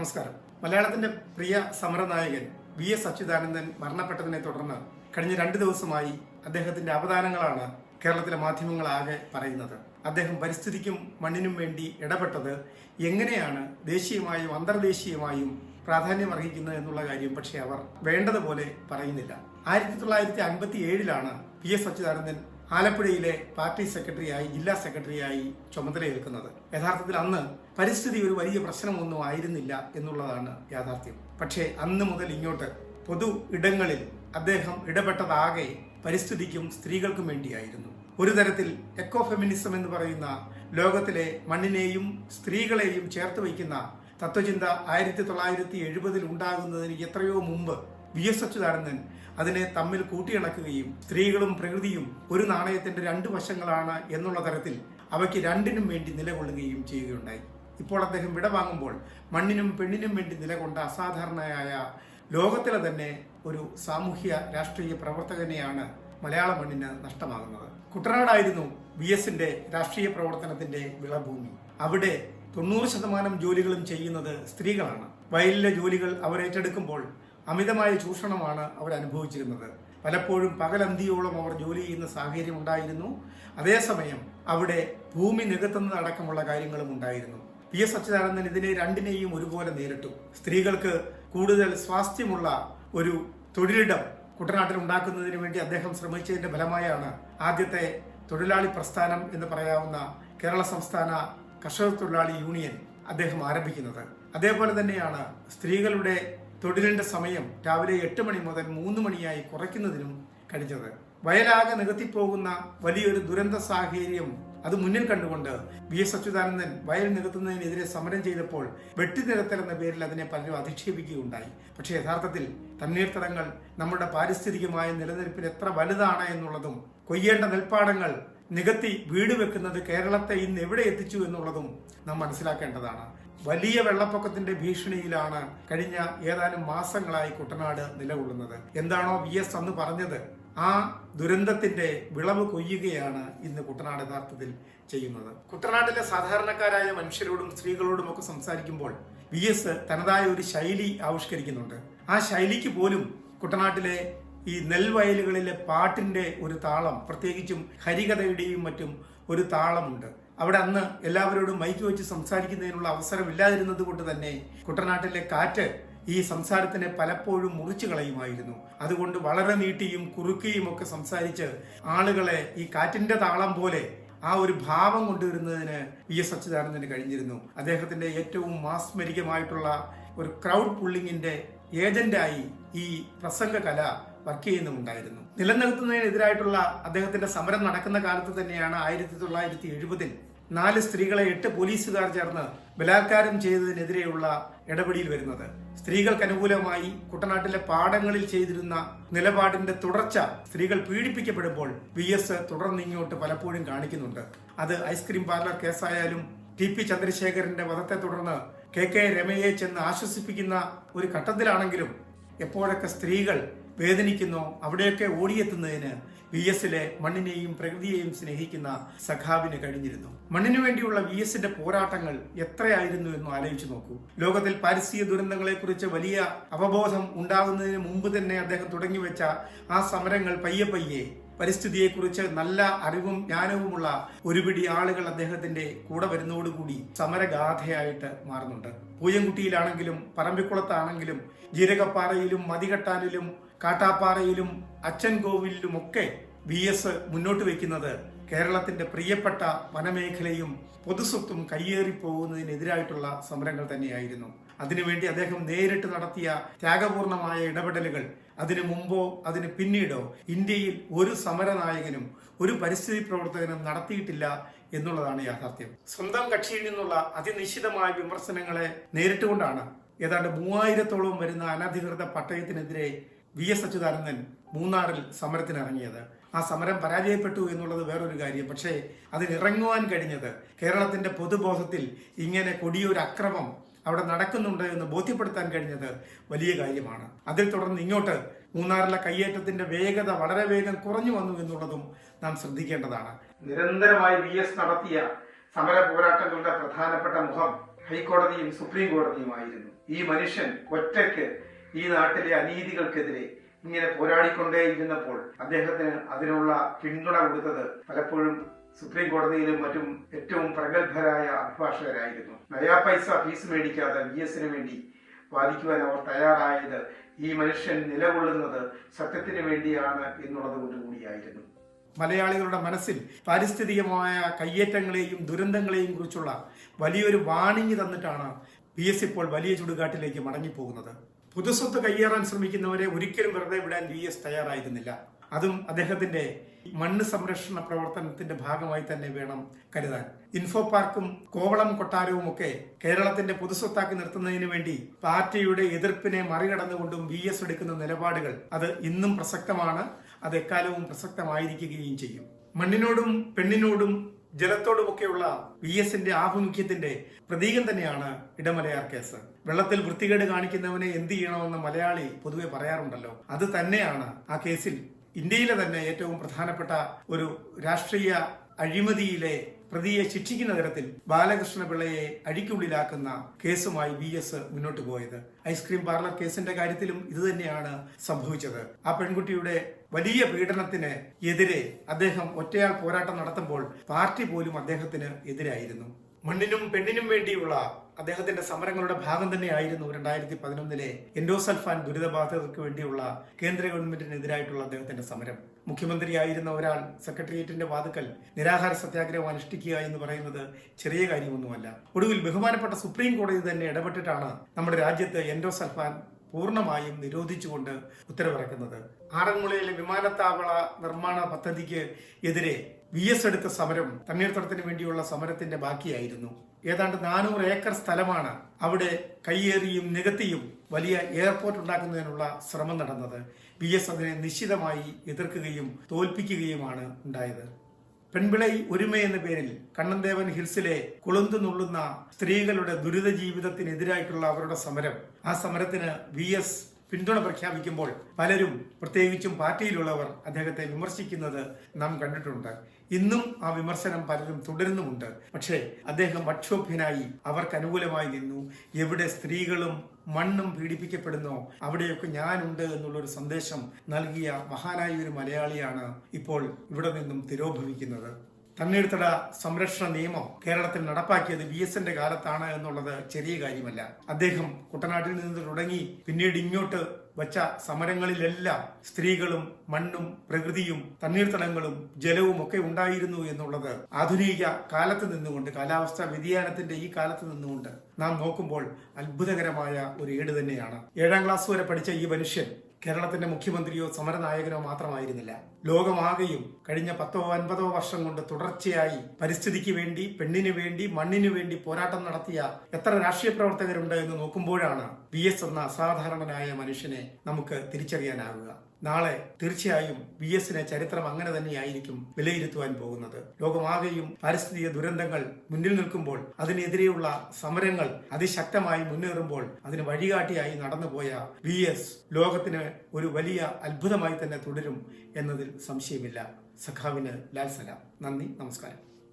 നമസ്കാരം. മലയാളത്തിന്റെ പ്രിയ സമരനായകൻ വി എസ് അച്യുതാനന്ദൻ മരണപ്പെട്ടതിനെ തുടർന്ന് കഴിഞ്ഞ രണ്ട് ദിവസമായി അദ്ദേഹത്തിന്റെ അവദാനങ്ങളാണ് കേരളത്തിലെ മാധ്യമങ്ങളാകെ പറയുന്നത്. അദ്ദേഹം പരിസ്ഥിതിക്കും മണ്ണിനും വേണ്ടി ഇടപെട്ടത് എങ്ങനെയാണ് ദേശീയമായും അന്തർദേശീയമായും പ്രാധാന്യം അർഹിക്കുന്നത് എന്നുള്ള കാര്യം പക്ഷേ അവർ വേണ്ടതുപോലെ പറയുന്നില്ല. ആയിരത്തി തൊള്ളായിരത്തി അൻപത്തി ഏഴിലാണ് പി എസ് അച്യുതാനന്ദൻ ആലപ്പുഴയിലെ പാർട്ടി സെക്രട്ടറിയായി ജില്ലാ സെക്രട്ടറിയായി ചുമതലയേൽക്കുന്നത് യഥാർത്ഥത്തിൽ അന്ന് പരിസ്ഥിതി ഒരു വലിയ പ്രശ്നമൊന്നും ആയിരുന്നില്ല എന്നുള്ളതാണ് യാഥാർത്ഥ്യം. പക്ഷേ അന്ന് മുതൽ ഇങ്ങോട്ട് പൊതു ഇടങ്ങളിൽ അദ്ദേഹം ഇടപെട്ടതാകെ പരിസ്ഥിതിക്കും സ്ത്രീകൾക്കും വേണ്ടിയായിരുന്നു. ഒരു തരത്തിൽ എക്കോ ഫെമിനിസം എന്ന് പറയുന്ന ലോകത്തിലെ മണ്ണിനെയും സ്ത്രീകളെയും ചേർത്ത് വയ്ക്കുന്ന തത്വചിന്ത ആയിരത്തി തൊള്ളായിരത്തി എഴുപതിൽ ഉണ്ടാകുന്നതിന് എത്രയോ മുമ്പ് വി എസ് അച്യുതാനന്ദൻ അതിനെ തമ്മിൽ കൂട്ടിയിണക്കുകയും സ്ത്രീകളും പ്രകൃതിയും ഒരു നാണയത്തിന്റെ രണ്ട് വശങ്ങളാണ് എന്നുള്ള തരത്തിൽ അവയ്ക്ക് രണ്ടിനും വേണ്ടി നിലകൊള്ളുകയും ചെയ്യുകയുണ്ടായി. ഇപ്പോൾ അദ്ദേഹം വിട വാങ്ങുമ്പോൾ മണ്ണിനും പെണ്ണിനും വേണ്ടി നിലകൊണ്ട അസാധാരണയായ ലോകത്തിലെ തന്നെ ഒരു സാമൂഹ്യ രാഷ്ട്രീയ പ്രവർത്തകനെയാണ് മലയാള മണ്ണിന് നഷ്ടമാകുന്നത്. കുട്ടനാടായിരുന്നു വി എസിന്റെ രാഷ്ട്രീയ പ്രവർത്തനത്തിന്റെ വിളഭൂമി. അവിടെ തൊണ്ണൂറ് ശതമാനം ജോലികളും ചെയ്യുന്നത് സ്ത്രീകളാണ്. വയലിലെ ജോലികൾ അവർ ഏറ്റെടുക്കുമ്പോൾ അമിതമായ ചൂഷണമാണ് അവർ അനുഭവിച്ചിരുന്നത്. പലപ്പോഴും പകലന്തിയോളം അവർ ജോലി ചെയ്യുന്ന സാഹചര്യം ഉണ്ടായിരുന്നു. അതേസമയം അവിടെ ഭൂമി നികത്തുന്നതടക്കമുള്ള കാര്യങ്ങളും ഉണ്ടായിരുന്നു. പി. എസ്. അച്യുതാനന്ദൻ ഇതിനെ രണ്ടിനെയും ഒരുപോലെ നേരിട്ടു. സ്ത്രീകൾക്ക് കൂടുതൽ സ്വാസ്ഥ്യമുള്ള ഒരു തൊഴിലിടം കുട്ടനാട്ടിൽ ഉണ്ടാക്കുന്നതിന് വേണ്ടി അദ്ദേഹം ശ്രമിച്ചതിന്റെ ഫലമായാണ് ആദ്യത്തെ തൊഴിലാളി പ്രസ്ഥാനം എന്ന് പറയാവുന്ന കേരള സംസ്ഥാന കർഷക തൊഴിലാളി യൂണിയൻ അദ്ദേഹം ആരംഭിക്കുന്നത്. അതേപോലെ തന്നെയാണ് സ്ത്രീകളുടെ തൊഴിലിന്റെ സമയം രാവിലെ എട്ട് മണി മുതൽ മൂന്ന് മണിയായി കുറയ്ക്കുന്നതിനും കഴിഞ്ഞത്. വയലാകെ നികത്തിപ്പോകുന്ന വലിയൊരു ദുരന്ത സാഹചര്യം അത് മുന്നിൽ കണ്ടുകൊണ്ട് വി എസ് അച്യുതാനന്ദൻ വയൽ നികത്തുന്നതിനെതിരെ സമരം ചെയ്തപ്പോൾ വെട്ടിനിരത്തൽ എന്ന പേരിൽ അതിനെ പലരും അധിക്ഷേപിക്കുകയുണ്ടായി. പക്ഷേ യഥാർത്ഥത്തിൽ തണ്ണീർത്തടങ്ങൾ നമ്മുടെ പാരിസ്ഥിതികമായ നിലനിൽപ്പിൽ എത്ര വലുതാണ് എന്നുള്ളതും കൊയ്യേണ്ട നെൽപ്പാടങ്ങൾ നികത്തി വീട് വെക്കുന്നത് കേരളത്തെ ഇന്ന് എവിടെ എത്തിച്ചു എന്നുള്ളതും നാം മനസ്സിലാക്കേണ്ടതാണ്. വലിയ വെള്ളപ്പൊക്കത്തിന്റെ ഭീഷണിയിലാണ് കഴിഞ്ഞ ഏതാനും മാസങ്ങളായി കുട്ടനാട് നിലകൊള്ളുന്നത്. എന്താണോ വി എസ് അന്ന് പറഞ്ഞത്? ആ ദുരന്തത്തിന്റെ വിളവ് കൊയ്യുകയാണ് ഇന്ന് കുട്ടനാട് യഥാർത്ഥത്തിൽ ചെയ്യുന്നത്. കുട്ടനാട്ടിലെ സാധാരണക്കാരായ മനുഷ്യരോടും സ്ത്രീകളോടും ഒക്കെ സംസാരിക്കുമ്പോൾ വി എസ് തനതായ ഒരു ശൈലി ആവിഷ്കരിക്കുന്നുണ്ട്. ആ ശൈലിക്ക് പോലും കുട്ടനാട്ടിലെ ഈ നെൽവയലുകളിലെ പാട്ടിന്റെ ഒരു താളം പ്രത്യേകിച്ചും ഹരികഥയുടെയും മറ്റും ഒരു താളമുണ്ട്. അവിടെ അന്ന് എല്ലാവരോടും മൈക്ക് വെച്ച് സംസാരിക്കുന്നതിനുള്ള അവസരമില്ലാതിരുന്നത് കൊണ്ട് തന്നെ കുട്ടനാട്ടിലെ കാറ്റ് ഈ സംസാരത്തിനെ പലപ്പോഴും മുറിച്ചു കളയുമായിരുന്നു. അതുകൊണ്ട് വളരെ നീട്ടിയും കുറുക്കിയും ഒക്കെ സംസാരിച്ച് ആളുകളെ ഈ കാറ്റിന്റെ താളം പോലെ ആ ഒരു ഭാവം കൊണ്ടുവരുന്നതിന് വി എസ് അച്യുതാനന്ദന് കഴിഞ്ഞിരുന്നു. അദ്ദേഹത്തിന്റെ ഏറ്റവും മാസ്മരികമായിട്ടുള്ള ഒരു ക്രൗഡ് പുള്ളിങ്ങിന്റെ ഏജന്റായി ഈ പ്രസംഗ കല വർക്ക് ചെയ്യുന്നുമുണ്ടായിരുന്നു. നിലനിർത്തുന്നതിനെതിരായിട്ടുള്ള അദ്ദേഹത്തിന്റെ സമരം നടക്കുന്ന കാലത്ത് തന്നെയാണ് ആയിരത്തി തൊള്ളായിരത്തി എഴുപതിൽ നാല് സ്ത്രീകളെ എട്ട് പോലീസുകാർ ചേർന്ന് ബലാത്കാരം ചെയ്തതിനെതിരെയുള്ള ഇടപെടിയിൽ വരുന്നത്. സ്ത്രീകൾക്ക് അനുകൂലമായി കുട്ടനാട്ടിലെ പാടങ്ങളിൽ ചെയ്തിരുന്ന നിലപാടിന്റെ തുടർച്ച സ്ത്രീകൾ പീഡിപ്പിക്കപ്പെടുമ്പോൾ വി എസ് തുടർന്ന് ഇങ്ങോട്ട് പലപ്പോഴും കാണിക്കുന്നുണ്ട്. അത് ഐസ്ക്രീം പാർലർ കേസായാലും ടി പി ചന്ദ്രശേഖരന്റെ വധത്തെ തുടർന്ന് കെ കെ രമയെ ചെന്ന് ആശ്വസിപ്പിക്കുന്ന ഒരു ഘട്ടത്തിലാണെങ്കിലും എപ്പോഴൊക്കെ സ്ത്രീകൾ വേദനിക്കുന്നോ അവിടെയൊക്കെ ഓടിയെത്തുന്നതിന് വി എസിലെ മണ്ണിനെയും പ്രകൃതിയെയും സ്നേഹിക്കുന്ന സഖാവിന് കഴിഞ്ഞിരുന്നു. മണ്ണിനു വേണ്ടിയുള്ള വി എസിന്റെ പോരാട്ടങ്ങൾ എത്രയായിരുന്നു എന്ന് ആലോചിച്ചു നോക്കൂ. ലോകത്തിൽ പാരിസ്ഥിതിക ദുരന്തങ്ങളെക്കുറിച്ച് വലിയ അവബോധം ഉണ്ടാകുന്നതിന് മുമ്പ് തന്നെ അദ്ദേഹം തുടങ്ങിവെച്ച ആ സമരങ്ങൾ പയ്യെ പയ്യെ പരിസ്ഥിതിയെക്കുറിച്ച് നല്ല അറിവും ജ്ഞാനവുമുള്ള ഒരുപിടി ആളുകൾ അദ്ദേഹത്തിന്റെ കൂടെ വരുന്നതോടുകൂടി സമരഗാഥയായിട്ട് മാറുന്നുണ്ട്. പൂയംകുട്ടിയിലാണെങ്കിലും പറമ്പിക്കുളത്താണെങ്കിലും ജീരകപ്പാറയിലും മതികെട്ടാനിലും കാട്ടാപ്പാറയിലും അച്ഛൻ കോവിലിലുമൊക്കെ വി എസ് മുന്നോട്ട് വയ്ക്കുന്നത് കേരളത്തിന്റെ പ്രിയപ്പെട്ട വനമേഖലയും പൊതുസ്വത്തും കയ്യേറിപ്പോകുന്നതിനെതിരായിട്ടുള്ള സമരങ്ങൾ തന്നെയായിരുന്നു. അതിനുവേണ്ടി അദ്ദേഹം നേരിട്ട് നടത്തിയ ത്യാഗപൂർണമായ ഇടപെടലുകൾ അതിനു മുമ്പോ അതിന് പിന്നീടോ ഇന്ത്യയിൽ ഒരു സമരനായകനും ഒരു പരിസ്ഥിതി പ്രവർത്തകനും നടത്തിയിട്ടില്ല എന്നുള്ളതാണ് യാഥാർത്ഥ്യം. സ്വന്തം കക്ഷിയിൽ നിന്നുള്ള അതിനിശ്ചിതമായ വിമർശനങ്ങളെ നേരിട്ടുകൊണ്ടാണ് ഏതാണ്ട് മൂവായിരത്തോളം വരുന്ന അനധികൃത പട്ടയത്തിനെതിരെ വി എസ് അച്യുതാനന്ദൻ മൂന്നാറിൽ സമരത്തിനിറങ്ങിയത്. ആ സമരം പരാജയപ്പെട്ടു എന്നുള്ളത് വേറൊരു കാര്യം. പക്ഷേ അതിനിറങ്ങുവാൻ കഴിഞ്ഞത് കേരളത്തിന്റെ പൊതുബോധത്തിൽ ഇങ്ങനെ കൊടിയൊരു അക്രമം അവിടെ നടക്കുന്നുണ്ട് എന്ന് ബോധ്യപ്പെടുത്താൻ കഴിഞ്ഞത് വലിയ കാര്യമാണ്. അതിൽ തുടർന്ന് ഇങ്ങോട്ട് മൂന്നാറിലെ കയ്യേറ്റത്തിന്റെ വേഗത വളരെ വേഗം കുറഞ്ഞു വന്നു എന്നുള്ളതും നാം ശ്രദ്ധിക്കേണ്ടതാണ്. നിരന്തരമായി വി എസ് നടത്തിയ സമര പോരാട്ടങ്ങളുടെ പ്രധാനപ്പെട്ട മുഖം ഹൈക്കോടതിയും സുപ്രീം കോടതിയുമായിരുന്നു. ഈ മനുഷ്യൻ ഒറ്റയ്ക്ക് ഈ നാട്ടിലെ അനീതികൾക്കെതിരെ ഇങ്ങനെ പോരാടിക്കൊണ്ടേയിരുന്നപ്പോൾ അദ്ദേഹത്തിന് അതിനുള്ള പിന്തുണ കൊടുത്തത് പലപ്പോഴും സുപ്രീം കോടതിയിലും മറ്റും ഏറ്റവും പ്രഗത്ഭരായ അഭിഭാഷകരായിരുന്നു. നയാ പൈസ ഫീസ് മേടിക്കാതെ വി എസിന് വേണ്ടി വാദിക്കുവാൻ അവർ തയ്യാറായത് ഈ മനുഷ്യൻ നിലകൊള്ളുന്നത് സത്യത്തിന് വേണ്ടിയാണ് എന്നുള്ളത് മലയാളികളുടെ മനസ്സിൽ പാരിസ്ഥിതികമായ കയ്യേറ്റങ്ങളെയും ദുരന്തങ്ങളെയും കുറിച്ചുള്ള വലിയൊരു വാണിംഗ് തന്നിട്ടാണ് പി എസ് ഇപ്പോൾ വലിയ ചുടുകാട്ടിലേക്ക് മടങ്ങിപ്പോകുന്നത്. പൊതുസ്വത്ത് കയ്യേറാൻ ശ്രമിക്കുന്നവരെ ഒരിക്കലും വെറുതെ വിടാൻ വി എസ് തയ്യാറായിരുന്നില്ല. അതും അദ്ദേഹത്തിന്റെ മണ്ണ് സംരക്ഷണ പ്രവർത്തനത്തിന്റെ ഭാഗമായി തന്നെ വേണം കരുതാൻ. ഇൻഫോ പാർക്കും കോവളം കൊട്ടാരവും ഒക്കെ കേരളത്തിന്റെ പൊതുസ്വത്താക്കി നിർത്തുന്നതിന് വേണ്ടി പാർട്ടിയുടെ എതിർപ്പിനെ മറികടന്നുകൊണ്ടും വി എസ് എടുക്കുന്ന നിലപാടുകൾ അത് ഇന്നും പ്രസക്തമാണ്. അത് എക്കാലവും പ്രസക്തമായിരിക്കുകയും ചെയ്യും. മണ്ണിനോടും പെണ്ണിനോടും ജലത്തോടുമൊക്കെയുള്ള വി എസിന്റെ ആഭിമുഖ്യത്തിന്റെ പ്രതീകം തന്നെയാണ് ഇടമലയാർ കേസ്. വെള്ളത്തിൽ വൃത്തികേട് കാണിക്കുന്നവനെ എന്ത് ചെയ്യണമെന്ന് മലയാളി പൊതുവെ പറയാറുണ്ടല്ലോ. അത് തന്നെയാണ് ആ കേസിൽ ഇന്ത്യയിലെ തന്നെ ഏറ്റവും പ്രധാനപ്പെട്ട ഒരു രാഷ്ട്രീയ അഴിമതിയിലെ പ്രതിയെ ശിക്ഷിക്കുന്ന തരത്തിൽ ബാലകൃഷ്ണ പിള്ളയെ അഴിക്കുള്ളിലാക്കുന്ന കേസുമായി ബി എസ് മുന്നോട്ട് പോയത്. ഐസ്ക്രീം പാർലർ കേസിന്റെ കാര്യത്തിലും ഇതുതന്നെയാണ് സംഭവിച്ചത്. ആ പെൺകുട്ടിയുടെ വലിയ പീഡനത്തിന് എതിരെ അദ്ദേഹം ഒറ്റയാൾ പോരാട്ടം നടത്തുമ്പോൾ പാർട്ടി പോലും അദ്ദേഹത്തിന് എതിരായിരുന്നു. മണ്ണിനും പെണ്ണിനും വേണ്ടിയുള്ള അദ്ദേഹത്തിന്റെ സമരങ്ങളുടെ ഭാഗം തന്നെയായിരുന്നു രണ്ടായിരത്തി പതിനൊന്നിലെ എൻഡോസൽഫാൻ ദുരിതബാധിതർക്ക് വേണ്ടിയുള്ള കേന്ദ്ര ഗവൺമെന്റിനെതിരായിട്ടുള്ള അദ്ദേഹത്തിന്റെ സമരം. മുഖ്യമന്ത്രിയായിരുന്ന ഒരാൾ സെക്രട്ടേറിയറ്റിന്റെ വാതുക്കൽ നിരാഹാര സത്യാഗ്രഹം അനുഷ്ഠിക്കുക എന്ന് പറയുന്നത് ചെറിയ കാര്യമൊന്നുമല്ല. ഒടുവിൽ ബഹുമാനപ്പെട്ട സുപ്രീം കോടതി തന്നെ ഇടപെട്ടിട്ടാണ് നമ്മുടെ രാജ്യത്ത് എൻഡോസൾഫാൻ പൂർണമായും നിരോധിച്ചുകൊണ്ട് ഉത്തരവിറക്കുന്നത്. ആറന്മുളയിലെ വിമാനത്താവള നിർമ്മാണ പദ്ധതിക്ക് എതിരെ വി എസ് എടുത്ത സമരം തണ്ണീർത്തടത്തിന് വേണ്ടിയുള്ള സമരത്തിന്റെ ബാക്കിയായിരുന്നു. ഏതാണ്ട് നാനൂറ് ഏക്കർ സ്ഥലമാണ് അവിടെ കയ്യേറിയും നികത്തിയും വലിയ എയർപോർട്ട് ഉണ്ടാക്കുന്നതിനുള്ള ശ്രമം നടന്നത് വി എസ് അതിനെ നിശ്ചിതമായി എതിർക്കുകയും തോൽപ്പിക്കുകയുമാണ് ഉണ്ടായത്. പെൺപിളൈ ഒരുമ എന്ന പേരിൽ കണ്ണൻദേവൻ ഹിൽസിലെ കുളുന്തു നുള്ളുന്ന സ്ത്രീകളുടെ ദുരിത ജീവിതത്തിനെതിരായിട്ടുള്ള അവരുടെ സമരം ആ സമരത്തിന് വി എസ് പിന്തുണ പ്രഖ്യാപിക്കുമ്പോൾ പലരും പ്രത്യേകിച്ചും പാർട്ടിയിലുള്ളവർ അദ്ദേഹത്തെ വിമർശിക്കുന്നത് നാം കണ്ടിട്ടുണ്ട്. ഇന്നും ആ വിമർശനം പലരും തുടരുന്നുമുണ്ട്. പക്ഷേ അദ്ദേഹം വക്ഷോഭ്യനായി അവർക്ക് അനുകൂലമായി നിന്നു. എവിടെ സ്ത്രീകളും മണ്ണും പീഡിപ്പിക്കപ്പെടുന്നു. അവിടെയൊക്കെ ഞാനുണ്ട് എന്നുള്ളൊരു സന്ദേശം നൽകിയ മഹാനായ ഒരു മലയാളിയാണ് ഇപ്പോൾ ഇവിടെ നിന്നും തിരോഭവിക്കുന്നത്. തണ്ണീർത്തട സംരക്ഷണ നിയമം കേരളത്തിൽ നടപ്പാക്കിയത് വി എസിന്റെ കാലത്താണ് എന്നുള്ളത് ചെറിയ കാര്യമല്ല. അദ്ദേഹം കുട്ടനാട്ടിൽ നിന്ന് തുടങ്ങി പിന്നീട് ഇങ്ങോട്ട് വച്ച സമരങ്ങളിലെല്ലാം സ്ത്രീകളും മണ്ണും പ്രകൃതിയും തണ്ണീർത്തടങ്ങളും ജലവും ഒക്കെ ഉണ്ടായിരുന്നു എന്നുള്ളത് ആധുനിക കാലത്ത് നിന്നുകൊണ്ട് കാലാവസ്ഥാ വ്യതിയാനത്തിന്റെ ഈ കാലത്ത് നിന്നുകൊണ്ട് നാം നോക്കുമ്പോൾ അത്ഭുതകരമായ ഒരു ഏട് തന്നെയാണ്. ഏഴാം ക്ലാസ് വരെ പഠിച്ച ഈ മനുഷ്യൻ കേരളത്തിന്റെ മുഖ്യമന്ത്രിയോ സമരനായകനോ മാത്രമായിരുന്നില്ല. ലോകമാകെയും കഴിഞ്ഞ പത്തോ അൻപതോ വർഷം കൊണ്ട് തുടർച്ചയായി പരിസ്ഥിതിക്ക് വേണ്ടി പെണ്ണിന് വേണ്ടി മണ്ണിന് വേണ്ടി പോരാട്ടം നടത്തിയ എത്ര രാഷ്ട്രീയ പ്രവർത്തകരുണ്ട് എന്ന് നോക്കുമ്പോഴാണ് വി എന്ന അസാധാരണനായ മനുഷ്യനെ നമുക്ക് തിരിച്ചറിയാനാകുക. നാളെ തീർച്ചയായും വി എസിനെ ചരിത്രം അങ്ങനെ തന്നെയായിരിക്കും വിലയിരുത്തുവാൻ പോകുന്നത്. ലോകമാകെയും പാരിസ്ഥിതിക ദുരന്തങ്ങൾ മുന്നിൽ നിൽക്കുമ്പോൾ അതിനെതിരെയുള്ള സമരങ്ങൾ അതിശക്തമായി മുന്നേറുമ്പോൾ അതിന് വഴികാട്ടിയായി നടന്നുപോയ വി എസ് ലോകത്തിന് ഒരു വലിയ അത്ഭുതമായി തന്നെ തുടരും എന്നതിൽ സംശയമില്ല. സഖാവിന് ലാൽ സലാം. നന്ദി നമസ്കാരം.